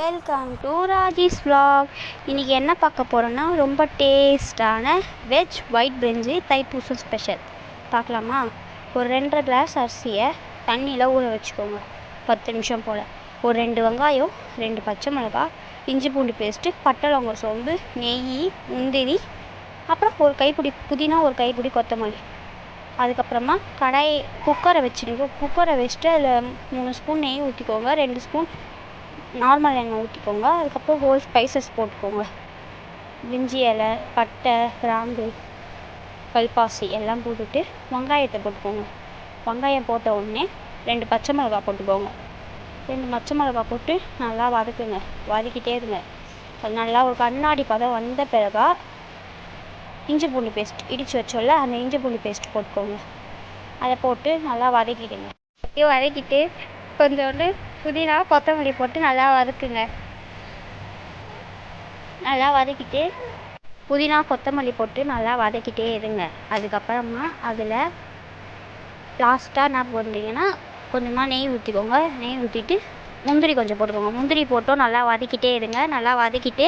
Welcome to Raji's vlog. இன்றைக்கி என்ன பார்க்க போகிறோன்னா ரொம்ப டேஸ்டான வெஜ் ஒயிட் பிரிஞ்சி தைப்பூசம் ஸ்பெஷல். பார்க்கலாமா? ஒரு ரெண்டரை கிளாஸ் அரிசியை தண்ணியில் ஊற வச்சுக்கோங்க. பத்து நிமிஷம் போல். ஒரு ரெண்டு வெங்காயம் ரெண்டு பச்சை மிளகாய் இஞ்சி பூண்டு பேஸ்ட்டு பட்டை சோம்பு நெய் முந்திரி அப்புறம் ஒரு கைப்பிடி புதினா ஒரு கைப்பிடி கொத்தமல்லி. அதுக்கப்புறமா கடாய் குக்கரை வச்சுருங்க குக்கரை வச்சுட்டு அதில் மூணு ஸ்பூன் நெய் ஊற்றிக்கோங்க ரெண்டு ஸ்பூன் நார்மல் எண்ணெய் ஊற்றிக்கோங்க அதுக்கப்புறம் ஹோல் ஸ்பைசஸ் போட்டுக்கோங்க. பிரிஞ்சி இலை பட்டை கிராம்பு கல்பாசி எல்லாம் போட்டுட்டு வெங்காயத்தை போட்டுக்கோங்க. வெங்காயம் போட்ட உடனே ரெண்டு பச்சை மிளகாய் போட்டுக்கோங்க. ரெண்டு பச்சை மிளகா போட்டு நல்லா வதக்குங்க. வதக்கிட்டே இருங்க. அது நல்லா ஒரு கண்ணாடி பதம் வந்த பிறகா இஞ்சி பூண்டு பேஸ்ட் இடித்து வச்சோல்ல அந்த இஞ்சி பூண்டு பேஸ்ட் போட்டுக்கோங்க. அதை போட்டு நல்லா வதக்கிடுங்க. வதக்கிட்டு கொஞ்சோண்டு புதினா கொத்தமல்லி போட்டு நல்லா வதக்குங்க நல்லா வதக்கிட்டு புதினா கொத்தமல்லி போட்டு நல்லா வதக்கிட்டே இருங்க. அதுக்கப்புறமா அதில் லாஸ்ட்டாக என்ன பண்ணுறீங்கன்னா கொஞ்சமாக நெய் ஊற்றிக்கோங்க நெய் ஊற்றிட்டு முந்திரி கொஞ்சம் போட்டுக்கோங்க. முந்திரி போட்டும் நல்லா வதக்கிட்டே இருங்க. நல்லா வதக்கிட்டு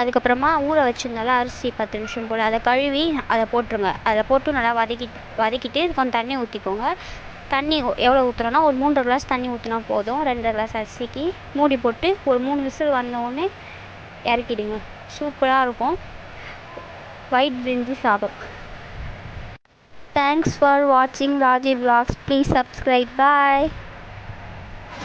அதுக்கப்புறமா ஊற வச்சுருந்தோம்ல அரிசி பத்து நிமிஷம் போல் அதை கழுவி அதை போட்டுருங்க. அதை போட்டு நல்லா வதக்கி வதக்கிட்டு கொஞ்சம் தண்ணி ஊற்றிக்கோங்க தண்ணி எவ்வளோ ஊற்றுறோன்னா ஒரு மூன்றரை கிளாஸ் தண்ணி ஊற்றினா போதும். ரெண்டரை கிளாஸ் அரிசிக்கு மூடி போட்டு ஒரு மூணு விசில் வந்தோடனே இறக்கிடுங்க. சூப்பராக இருக்கும். ஒயிட் பிரிஞ்சி சாதம். தேங்க்ஸ் ஃபார் வாட்சிங் Raji vlogs please subscribe bye